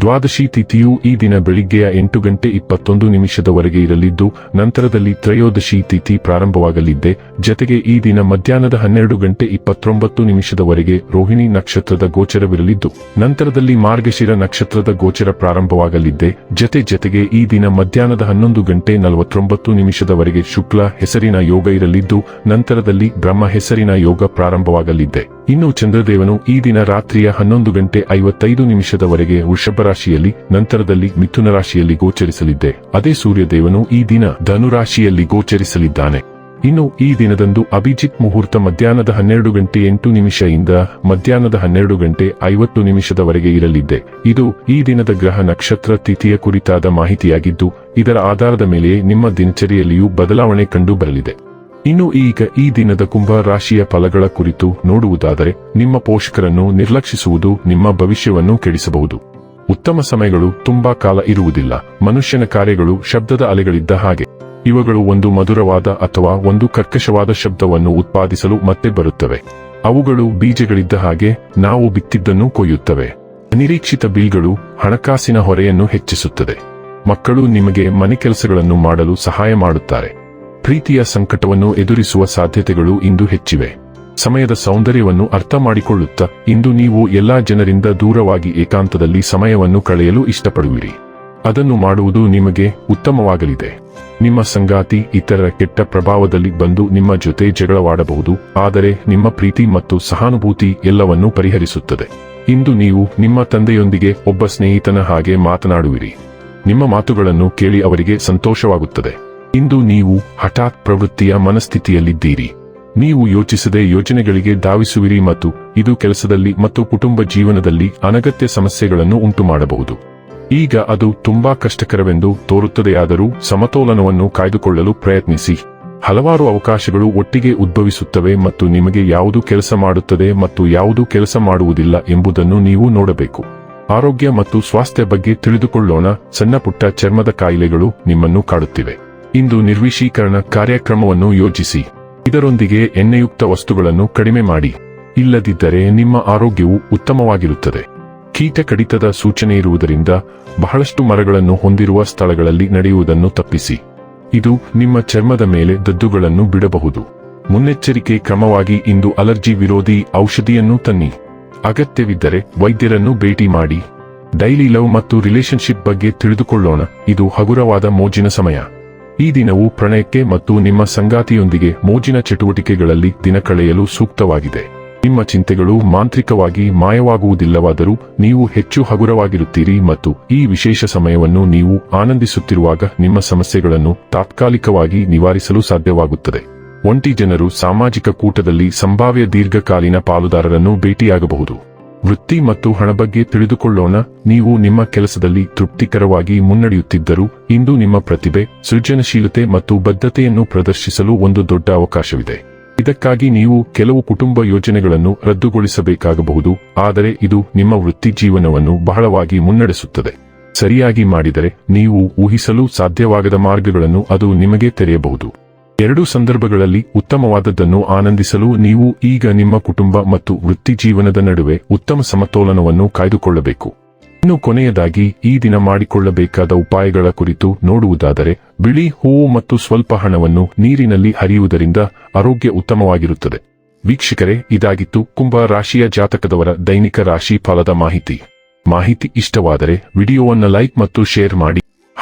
ದ್ವಾದಶಿ ತಿಥಿಯು ಈ ದಿನ ಬೆಳಿಗ್ಗೆಯ ಎಂಟು ಗಂಟೆ ಇಪ್ಪತ್ತೊಂದು ನಿಮಿಷದವರೆಗೆ ಇರಲಿದ್ದು, ನಂತರದಲ್ಲಿ ತ್ರಯೋದಶಿ ತಿಥಿ ಪ್ರಾರಂಭವಾಗಲಿದ್ದೆ. ಜತೆಗೆ ಈ ದಿನ ಮಧ್ಯಾಹ್ನದ ಹನ್ನೆರಡು ಗಂಟೆ ಇಪ್ಪತ್ತೊಂಬತ್ತು ನಿಮಿಷದವರೆಗೆ ರೋಹಿಣಿ ನಕ್ಷತ್ರದ ಗೋಚರವಿರಲಿದ್ದು, ನಂತರದಲ್ಲಿ ಮಾರ್ಗಶಿರ ನಕ್ಷತ್ರದ ಗೋಚರ ಪ್ರಾರಂಭವಾಗಲಿದ್ದೆ. ಜತೆ ಜತೆಗೆ ಈ ದಿನ ಮಧ್ಯಾಹ್ನದ ಹನ್ನೊಂದು ಗಂಟೆ ನಲವತ್ತೊಂಬತ್ತು ನಿಮಿಷದವರೆಗೆ ಶುಕ್ಲ ಹೆಸರಿನ ಯೋಗ ಇರಲಿದ್ದು, ನಂತರದಲ್ಲಿ ಬ್ರಹ್ಮ ಹೆಸರಿನ ಯೋಗ ಪ್ರಾರಂಭವಾಗಲಿದ್ದೆ. ಇನ್ನು ಚಂದ್ರದೇವನು ಈ ದಿನ ರಾತ್ರಿಯ ಹನ್ನೊಂದು ಗಂಟೆ ಐವತ್ತೈದು ನಿಮಿಷದವರೆಗೆ ವೃಷಭ ರಾಶಿಯಲ್ಲಿ ನಂತರದಲ್ಲಿ ಮಿಥುನ ರಾಶಿಯಲ್ಲಿ ಗೋಚರಿಸಲಿದ್ದೆ. ಅದೇ ಸೂರ್ಯದೇವನು ಈ ದಿನ ಧನುರಾಶಿಯಲ್ಲಿ ಗೋಚರಿಸಲಿದ್ದಾನೆ. ಇನ್ನು ಈ ದಿನದಂದು ಅಭಿಜಿತ್ ಮುಹೂರ್ತ ಮಧ್ಯಾಹ್ನದ ಹನ್ನೆರಡು ಗಂಟೆ ಎಂಟು ನಿಮಿಷದಿಂದ ಮಧ್ಯಾಹ್ನದ ಹನ್ನೆರಡು ಗಂಟೆ ಐವತ್ತು ನಿಮಿಷದವರೆಗೆ ಇರಲಿದ್ದೆ. ಇದು ಈ ದಿನದ ಗ್ರಹ ನಕ್ಷತ್ರ ತಿಥಿಯ ಕುರಿತಾದ ಮಾಹಿತಿಯಾಗಿದ್ದು, ಇದರ ಆಧಾರದ ಮೇಲೆಯೇ ನಿಮ್ಮ ದಿನಚರಿಯಲ್ಲಿಯೂ ಬದಲಾವಣೆ ಕಂಡು ಬರಲಿದೆ. ಇನ್ನು ಈಗ ಈ ದಿನದ ಕುಂಭ ರಾಶಿಯ ಫಲಗಳ ಕುರಿತು ನೋಡುವುದಾದರೆ, ನಿಮ್ಮ ಪೋಷಕರನ್ನು ನಿರ್ಲಕ್ಷಿಸುವುದು, ನಿಮ್ಮ ಭವಿಷ್ಯವನ್ನು ಕೆಡಿಸಬಹುದು. ಉತ್ತಮ ಸಮಯಗಳು ತುಂಬಾ ಕಾಲ ಇರುವುದಿಲ್ಲ. ಮನುಷ್ಯನ ಕಾರ್ಯಗಳು ಶಬ್ದದ ಅಲೆಗಳಿದ್ದ ಹಾಗೆ. ಇವುಗಳು ಒಂದು ಮಧುರವಾದ ಅಥವಾ ಒಂದು ಕರ್ಕಶವಾದ ಶಬ್ದವನ್ನು ಉತ್ಪಾದಿಸಲು ಮತ್ತೆ ಬರುತ್ತವೆ. ಅವುಗಳು ಬೀಜಗಳಿದ್ದ ಹಾಗೆ ನಾವು ಬಿತ್ತಿದ್ದನ್ನು ಕೊಯ್ಯುತ್ತವೆ. ಅನಿರೀಕ್ಷಿತ ಬಿಲ್ಗಳು ಹಣಕಾಸಿನ ಹೊರೆಯನ್ನು ಹೆಚ್ಚಿಸುತ್ತದೆ. ಮಕ್ಕಳು ನಿಮಗೆ ಮನೆ ಕೆಲಸಗಳನ್ನು ಮಾಡಲು ಸಹಾಯ ಮಾಡುತ್ತಾರೆ. ಪ್ರೀತಿಯ ಸಂಕಟವನ್ನು ಎದುರಿಸುವ ಸಾಧ್ಯತೆಗಳು ಇಂದು ಹೆಚ್ಚಿವೆ. ಸಮಯದ ಸೌಂದರ್ಯವನ್ನು ಅರ್ಥ ಮಾಡಿಕೊಳ್ಳುತ್ತಾ, ಇಂದು ನೀವು ಎಲ್ಲಾ ಜನರಿಂದ ದೂರವಾಗಿ ಏಕಾಂತದಲ್ಲಿ ಸಮಯವನ್ನು ಕಳೆಯಲು ಇಷ್ಟಪಡುವಿರಿ. ಅದನ್ನು ಮಾಡುವುದು ನಿಮಗೆ ಉತ್ತಮವಾಗಲಿದೆ. ನಿಮ್ಮ ಸಂಗಾತಿ ಇತರರ ಕೆಟ್ಟ ಪ್ರಭಾವದಲ್ಲಿ ಬಂದು ನಿಮ್ಮ ಜೊತೆ ಜಗಳವಾಡಬಹುದು, ಆದರೆ ನಿಮ್ಮ ಪ್ರೀತಿ ಮತ್ತು ಸಹಾನುಭೂತಿ ಎಲ್ಲವನ್ನೂ ಪರಿಹರಿಸುತ್ತದೆ. ಇಂದು ನೀವು ನಿಮ್ಮ ತಂದೆಯೊಂದಿಗೆ ಒಬ್ಬ ಸ್ನೇಹಿತನ ಹಾಗೆ ಮಾತನಾಡುವಿರಿ. ನಿಮ್ಮ ಮಾತುಗಳನ್ನು ಕೇಳಿ ಅವರಿಗೆ ಸಂತೋಷವಾಗುತ್ತದೆ. ಇಂದು ನೀವು ಹಠಾತ್ ಪ್ರವೃತ್ತಿಯ ಮನಸ್ಥಿತಿಯಲ್ಲಿದ್ದೀರಿ. ನೀವು ಯೋಚಿಸದೆ ಯೋಜನೆಗಳಿಗೆ ಧಾವಿಸುವಿರಿ ಮತ್ತು ಇದು ಕೆಲಸದಲ್ಲಿ ಮತ್ತು ಕುಟುಂಬ ಜೀವನದಲ್ಲಿ ಅನಗತ್ಯ ಸಮಸ್ಯೆಗಳನ್ನು ಉಂಟುಮಾಡಬಹುದು. ಈಗ ಅದು ತುಂಬಾ ಕಷ್ಟಕರವೆಂದು ತೋರುತ್ತದೆಯಾದರೂ ಸಮತೋಲನವನ್ನು ಕಾಯ್ದುಕೊಳ್ಳಲು ಪ್ರಯತ್ನಿಸಿ. ಹಲವಾರು ಅವಕಾಶಗಳು ಒಟ್ಟಿಗೆ ಉದ್ಭವಿಸುತ್ತವೆ ಮತ್ತು ನಿಮಗೆ ಯಾವುದು ಕೆಲಸ ಮಾಡುತ್ತದೆ ಮತ್ತು ಯಾವುದು ಕೆಲಸ ಮಾಡುವುದಿಲ್ಲ ಎಂಬುದನ್ನು ನೀವು ನೋಡಬೇಕು. ಆರೋಗ್ಯ ಮತ್ತು ಸ್ವಾಸ್ಥ್ಯ ಬಗ್ಗೆ ತಿಳಿದುಕೊಳ್ಳೋಣ. ಸಣ್ಣ ಪುಟ್ಟ ಚರ್ಮದ ಕಾಯಿಲೆಗಳು ನಿಮ್ಮನ್ನು ಕಾಡುತ್ತಿವೆ. ಇಂದು ನಿರ್ವಿಶೀಕರಣ ಕಾರ್ಯಕ್ರಮವನ್ನು ಯೋಜಿಸಿ. ಇದರೊಂದಿಗೆ ಎಣ್ಣೆಯುಕ್ತ ವಸ್ತುಗಳನ್ನು ಕಡಿಮೆ ಮಾಡಿ. ಇಲ್ಲದಿದ್ದರೆ ನಿಮ್ಮ ಆರೋಗ್ಯವು ಉತ್ತಮವಾಗಿರುತ್ತದೆ. ಕೀಟ ಕಡಿತದ ಸೂಚನೆ ಇರುವುದರಿಂದ ಬಹಳಷ್ಟು ಮರಗಳನ್ನು ಹೊಂದಿರುವ ಸ್ಥಳಗಳಲ್ಲಿ ನಡೆಯುವುದನ್ನು ತಪ್ಪಿಸಿ. ಇದು ನಿಮ್ಮ ಚರ್ಮದ ಮೇಲೆ ದದ್ದುಗಳನ್ನು ಬಿಡಬಹುದು. ಮುನ್ನೆಚ್ಚರಿಕೆ ಕ್ರಮವಾಗಿ ಇಂದು ಅಲರ್ಜಿ ವಿರೋಧಿ ಔಷಧಿಯನ್ನು ತನ್ನಿ. ಅಗತ್ಯವಿದ್ದರೆ ವೈದ್ಯರನ್ನು ಭೇಟಿ ಮಾಡಿ. ಡೈಲಿ ಲವ್ ಮತ್ತು ರಿಲೇಶನ್ಶಿಪ್ ಬಗ್ಗೆ ತಿಳಿದುಕೊಳ್ಳೋಣ. ಇದು ಹಗುರವಾದ ಮೋಜಿನ ಸಮಯ. ಈ ದಿನವು ಪ್ರಣಯಕ್ಕೆ ಮತ್ತು ನಿಮ್ಮ ಸಂಗಾತಿಯೊಂದಿಗೆ ಮೋಜಿನ ಚಟುವಟಿಕೆಗಳಲ್ಲಿ ದಿನ ಕಳೆಯಲು ಸೂಕ್ತವಾಗಿದೆ. ನಿಮ್ಮ ಚಿಂತೆಗಳು ಮಾಂತ್ರಿಕವಾಗಿ ಮಾಯವಾಗುವುದಿಲ್ಲವಾದರೂ ನೀವು ಹೆಚ್ಚು ಹಗುರವಾಗಿರುತ್ತೀರಿ ಮತ್ತು ಈ ವಿಶೇಷ ಸಮಯವನ್ನು ನೀವು ಆನಂದಿಸುತ್ತಿರುವಾಗ ನಿಮ್ಮ ಸಮಸ್ಯೆಗಳನ್ನು ತಾತ್ಕಾಲಿಕವಾಗಿ ನಿವಾರಿಸಲು ಸಾಧ್ಯವಾಗುತ್ತದೆ. ಒಂಟಿ ಜನರು ಸಾಮಾಜಿಕ ಕೂಟದಲ್ಲಿ ಸಂಭಾವ್ಯ ದೀರ್ಘಕಾಲೀನ ಪಾಲುದಾರರನ್ನು ಭೇಟಿಯಾಗಬಹುದು. ವೃತ್ತಿ ಮತ್ತು ಹಣ ಬಗ್ಗೆ ತಿಳಿದುಕೊಳ್ಳೋಣ. ನೀವು ನಿಮ್ಮ ಕೆಲಸದಲ್ಲಿ ತೃಪ್ತಿಕರವಾಗಿ ಮುನ್ನಡೆಯುತ್ತಿದ್ದರೂ, ಇಂದು ನಿಮ್ಮ ಪ್ರತಿಭೆ, ಸೃಜನಶೀಲತೆ ಮತ್ತು ಬದ್ಧತೆಯನ್ನು ಪ್ರದರ್ಶಿಸಲು ಒಂದು ದೊಡ್ಡ ಅವಕಾಶವಿದೆ. ಇದಕ್ಕಾಗಿ ನೀವು ಕೆಲವು ಕುಟುಂಬ ಯೋಜನೆಗಳನ್ನು ರದ್ದುಗೊಳಿಸಬೇಕಾಗಬಹುದು, ಆದರೆ ಇದು ನಿಮ್ಮ ವೃತ್ತಿ ಜೀವನವನ್ನು ಬಹಳವಾಗಿ ಮುನ್ನಡೆಸುತ್ತದೆ. ಸರಿಯಾಗಿ ಮಾಡಿದರೆ, ನೀವು ಊಹಿಸಲು ಸಾಧ್ಯವಾಗದ ಮಾರ್ಗಗಳನ್ನು ಅದು ನಿಮಗೆ ತೆರೆಯಬಹುದು. ಎರಡೂ ಸಂದರ್ಭಗಳಲ್ಲಿ ಉತ್ತಮವಾದದ್ದನ್ನು ಆನಂದಿಸಲು ನೀವು ಈಗ ನಿಮ್ಮ ಕುಟುಂಬ ಮತ್ತು ವೃತ್ತಿ ಜೀವನದ ನಡುವೆ ಉತ್ತಮ ಸಮತೋಲನವನ್ನು ಕಾಯ್ದುಕೊಳ್ಳಬೇಕು. ಇನ್ನು ಕೊನೆಯದಾಗಿ, ಈ ದಿನ ಮಾಡಿಕೊಳ್ಳಬೇಕಾದ ಉಪಾಯಗಳ ಕುರಿತು ನೋಡುವುದಾದರೆ, ಬಿಳಿ ಹೂವು ಮತ್ತು ಸ್ವಲ್ಪ ಹಣವನ್ನು ನೀರಿನಲ್ಲಿ ಹರಿಯುವುದರಿಂದ ಆರೋಗ್ಯ ಉತ್ತಮವಾಗಿರುತ್ತದೆ. ವೀಕ್ಷಕರೇ, ಇದಾಗಿತ್ತು ಕುಂಭ ರಾಶಿಯ ಜಾತಕದವರ ದೈನಿಕ ರಾಶಿ ಫಲದ ಮಾಹಿತಿ. ಮಾಹಿತಿ ಇಷ್ಟವಾದರೆ ವಿಡಿಯೋವನ್ನು ಲೈಕ್ ಮತ್ತು ಶೇರ್ ಮಾಡಿ.